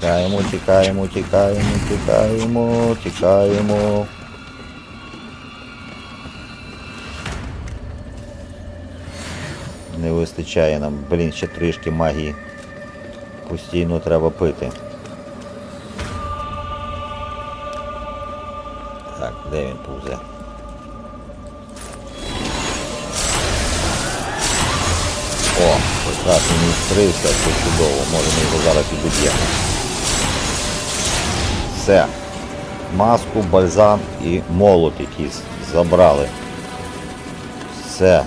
Тікаємо, тікаємо, тікаємо, тікаємо, тікаємо. Не вистачає нам, блін, ще трішки магії. Постійно треба пити. Так, де він повзе? О, прекрасно він відкрився, це чудово. Може ми його зараз підіб'ємо. Все. Маску, бальзам і молот якийсь забрали. Все.